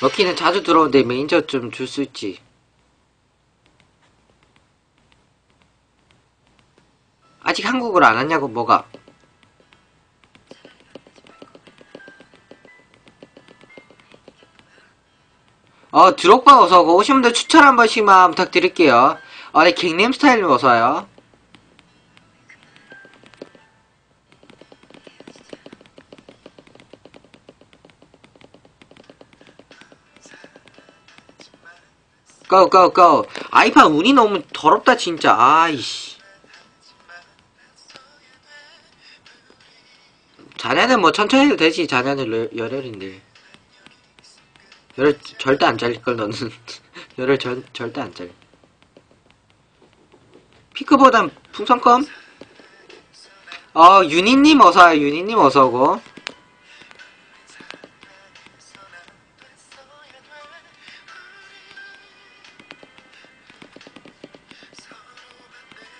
럭키는 자주 들어오는데 매니저 좀 줄 수 있지. 아직 한국을 안 왔냐고 뭐가? 어 드록바 어서오고 분들 추천 한 번씩만 부탁드릴게요. 어, 네, 갱님 스타일님 어서와요. 고고고 아이판 운이 너무 더럽다 진짜. 아이씨. 자네는 뭐 천천히 해도 되지 자네는 열- 열혈인데. 열혈 절대 안 잘릴걸 너는. 열혈 절, 절대 안 잘려 피크보단 풍선껌? 어 유니님 어서와요. 유니님 어서오고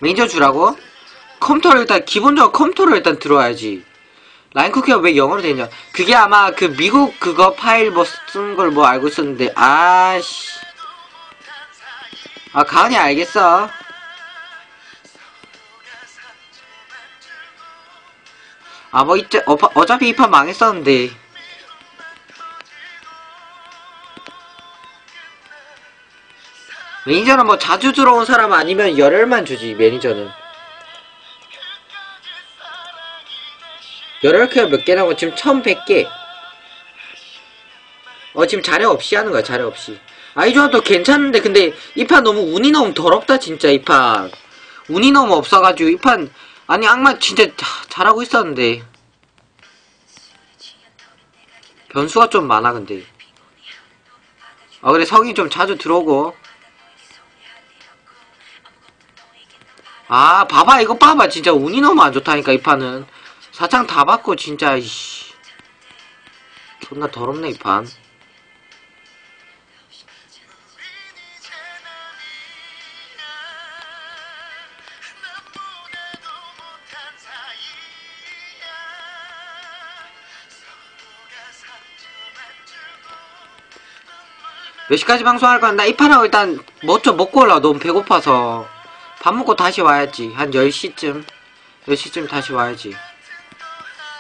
매니저 주라고? 컴퓨터를 일단 기본적으로 컴퓨터를 일단 들어와야지. 라인 쿠키가 왜 영어로 되냐? 그게 아마 그 미국 그거 파일 뭐 쓴 걸 뭐 알고 있었는데 아씨. 아 가은이 알겠어. 아뭐 이제 어, 어차피 이 판 망했었는데 매니저는 뭐 자주 들어온 사람 아니면 열혈만 주지 매니저는. 열혈 큐어 몇 개라고 지금 1100개. 어 지금 자료 없이 하는 거야 자료 없이. 아이조아도 괜찮은데 근데 이 판 너무 운이 너무 더럽다 진짜 이 판. 운이 너무 없어가지고 이 판 아니 악마 진짜 자- 잘하고 있었는데. 변수가 좀 많아 근데. 아 그래 성이 좀 자주 들어오고 아 봐봐 이거 봐봐. 진짜 운이 너무 안 좋다니까 이 판은. 사장 다 받고 진짜 이씨. 존나 더럽네 이판. 몇 시까지 방송할? 나이 판하고 일단 뭐 좀 먹고 올라 너무 배고파서 밥 먹고 다시 와야지. 한 10시쯤 10시쯤 다시 와야지.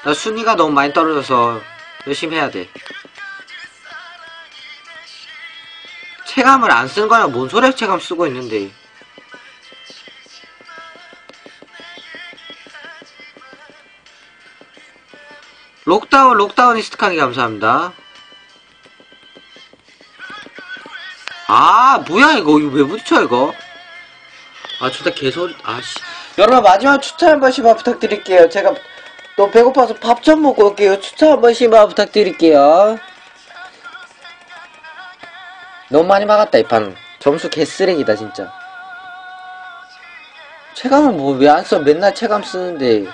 나 순위가 너무 많이 떨어져서 열심히 해야 돼. 체감을 안 쓴 거야 뭔 소리야 체감 쓰고 있는데. 록다운 록다운 이스트하게 감사합니다. 아 뭐야 이거? 이거 왜 부딪혀 이거 아 진짜 개소리 아씨. 여러분 마지막 추천 한 번씩만 부탁드릴게요. 제가 또 배고파서 밥 좀 먹고 올게요. 추천 한 번씩만 부탁드릴게요. 너무 많이 막았다 이 판. 점수 개쓰레기다 진짜. 체감은 뭐 왜 안 써? 맨날 체감 쓰는데